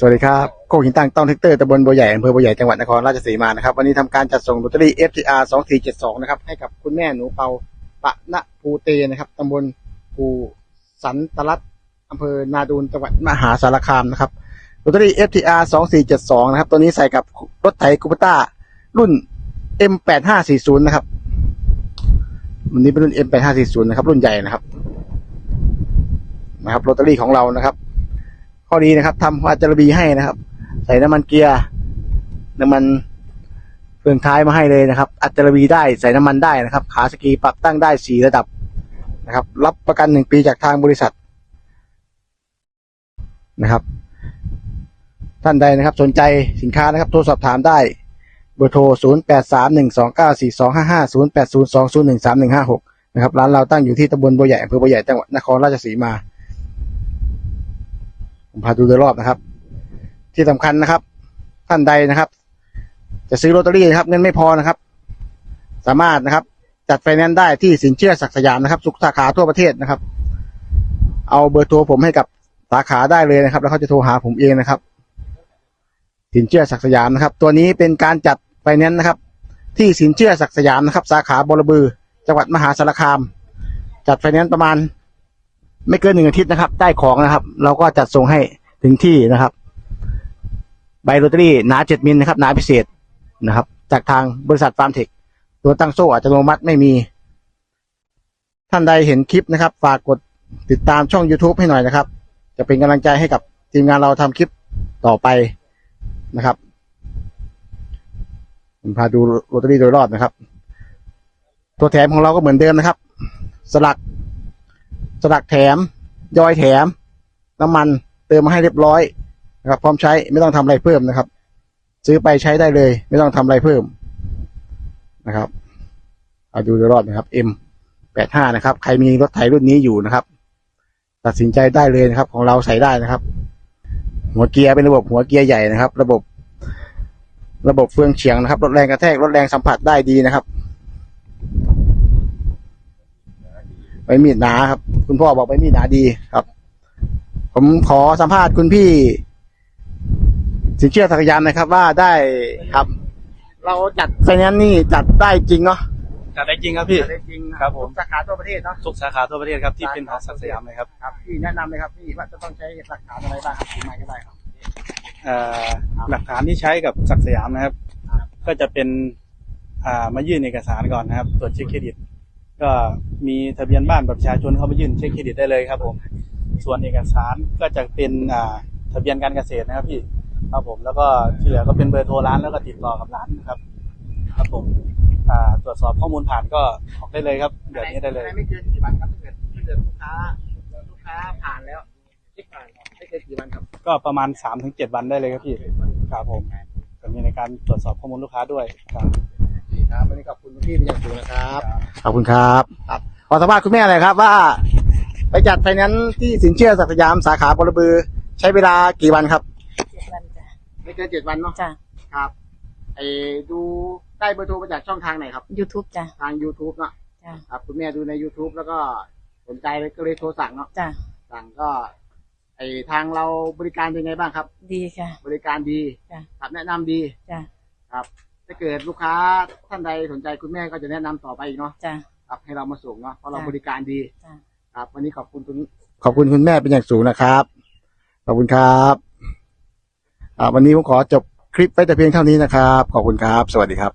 สวัสดีครับโคกหินตั้งต้องแท็กเตอร์ตำบลบัวใหญ่อำเภอบัวใหญ่จังหวัดนครราชสีมานะครับวันนี้ทำการจัดส่งลอตเตอรี่ FTR 2472 นะครับ ให้กับคุณแม่หนูเปาปะณภูเตนะครับตำบลภูสันตลัดอำเภอนาดูนจังหวัดมหาสารคามนะครับลอตเตอรี่ FTR 2472 นะครับ ตัวนี้ใส่กับรถไถคูปต้ารุ่น M8540 นะครับวันนี้เป็นรุ่น M8540 นะครับ รุ่นใหญ่นะครับ นะครับลอตเตอรี่ของเรานะครับ ข้อดีนะครับทำวาจารบีให้นะครับ ใส่น้ำมันเกียร์น้ำมันเฟืองท้ายมาให้เลยนะครับอัจจารบีได้ใส่น้ำมันได้นะครับ ขาสกีปรับตั้งได้สี่ระดับนะครับ รับประกันหนึ่งปีจากทางบริษัทนะครับ ท่านใดนะครับสนใจสินค้านะครับโทรสอบถามได้เบอร์โทร 0 8 3 1 2 9 4 2 5 5 0 8 0 2 0 1 3 1 5 6 นะครับ ร้านเราตั้งอยู่ที่ตำบลบัวใหญ่อำเภอบัวใหญ่จังหวัดนครราชสีมา ผมพาดูโดยรอบนะครับ ที่สำคัญนะครับ ท่านใดนะครับ จะซื้อลอตเตอรี่นะครับ เงินไม่พอนะครับ สามารถนะครับ จัดไฟแนนซ์ได้ที่สินเชื่อศักสยามนะครับทุกสาขาทั่วประเทศนะครับ เอาเบอร์โทรผมให้กับสาขาได้เลยนะครับ แล้วเขาจะโทรหาผมเองนะครับสินเชื่อศักสยามนะครับ ตัวนี้เป็นการจัดไฟแนนซ์นะครับ ที่สินเชื่อศักสยามนะครับ สาขาบรบือ จังหวัดมหาสารคาม จัดไฟแนนซ์ประมาณ ไม่เกินหนึ่งอาทิตย์นะครับ ได้ของนะครับ เราก็จัดส่งให้ถึงที่นะครับ ใบลอตเตอรี่หนาเจ็ดมิลนะครับหนาพิเศษนะครับ จากทางบริษัทฟาร์มเทคตัวตั้งโซ่อัตโนมัติไม่มี ท่านใดเห็นคลิปนะครับ ฝากกดติดตามช่อง YouTube ให้หน่อยนะครับ จะเป็นกำลังใจให้กับทีมงานเราทำคลิปต่อไปนะครับผมพาดูลอตเตอรี่โดยรอบนะครับ ตัวแถมของเราก็เหมือนเดิมนะครับ สลัก สลักแถมยอยแถม น้ำมันเติมมาให้เรียบร้อยนะครับพร้อมใช้ไม่ต้องทำอะไรเพิ่มนะครับ ซื้อไปใช้ได้เลย ไม่ต้องทำอะไรเพิ่มนะครับเอาดูรอบนะครับ M แปดห้านะครับ ใครมีรถไถรุ่นนี้อยู่นะครับ ตัดสินใจได้เลยนะครับ ของเราใส่ได้นะครับ หัวเกียร์เป็นระบบหัวเกียร์ใหญ่นะครับ ระบบ ระบบเฟืองเฉียงนะครับลดแรงกระแทกลดแรงสัมผัสได้ดีนะครับ ใบมีดหนาครับ คุณพ่อบอกใบมีดหนาดีครับ ผมขอสัมภาษณ์คุณพี่ สินเชื่อสักดิ์ยานนะครับ ว่าได้ครับ เราจัดไฟแนนซ์นี่จัดได้จริงเนาะจัดได้จริงครับพี่ จัดได้จริงครับผมทุกสาขาทั่วประเทศเนาะทุกสาขาทั่วประเทศครับที่เป็นของศักดิ์สยามเลยครับครับพี่แนะนำเลยครับพี่ว่าจะต้องใช้หลักฐานอะไรบ้างครับถึงมาก็ได้ครับ เอ่อหลักฐานที่ใช้กับศักดิ์สยามนะครับ ก็จะเป็นอ่ามายื่นเอกสารก่อนนะครับตรวจเช็คเครดิต ก็มีทะเบียนบ้านบัตรประชาชนเข้ามายื่นเช็คเครดิตได้เลยครับ ผม ส่วนเอกสารก็จะเป็นอ่าทะเบียนการเกษตรนะครับพี่ครับผมแล้วก็ที่เหลือก็เป็นเบอร์โทรร้านแล้วก็ติดต่อกับร้านนะครับ ครับผมอ่าตรวจสอบข้อมูลผ่านก็ออกได้เลยครับเดี๋ยวนี้ได้เลย ไม่เกินกี่วันครับถ้าเกิดถ้าเกิดลูกค้าลูกค้าผ่านแล้วเช็คผ่านไม่เกินกี่วันครับก็ประมาณสามถึงเจ็ดวันได้เลยครับพี่ครับผมจะมีในการตรวจสอบข้อมูลลูกค้าด้วยครับ ครับวันนี้ขอบคุณคุณพี่เป็นอย่างสูงนะครับขอบคุณครับครับขอสัมภาษณ์คุณแม่หน่อยครับว่า ไปจัดไฟแนนซ์ที่สินเชื่อศักดิ์สยามสาขาบรบือ ใช้เวลากี่วันครับเจ็ดวันจ้ะไม่เกินเจ็ดวันเนาะจ้ะครับไอ้ดูได้เบอร์โทรมาจากช่องทางไหนครับยูทูบจ้ะทาง YouTube เนาะจ้ะครับคุณแม่ดูใน YouTube แล้วก็สนใจเลยก็เลยโทรสั่งเนาะจ้ะสั่งก็ไอ้ทางเราบริการเป็นไงบ้างครับ ดีค่ะ บริการดีจ้ะครับแนะนำดีจ้ะครับ ถ้าเกิดลูกค้าท่านใดสนใจคุณแม่ก็จะแนะนำต่อไปอีกเนาะจ้ะ ครับให้เรามาส่งเนาะเพราะเราจ้ะ บริการดี จ้ะ ครับ วันนี้ขอบคุณคุณขอบคุณคุณแม่เป็นอย่างสูงนะครับ ขอบคุณครับอ่าวันนี้ผมขอจบคลิปไว้แต่เพียงเท่านี้นะครับ ขอบคุณครับ สวัสดีครับ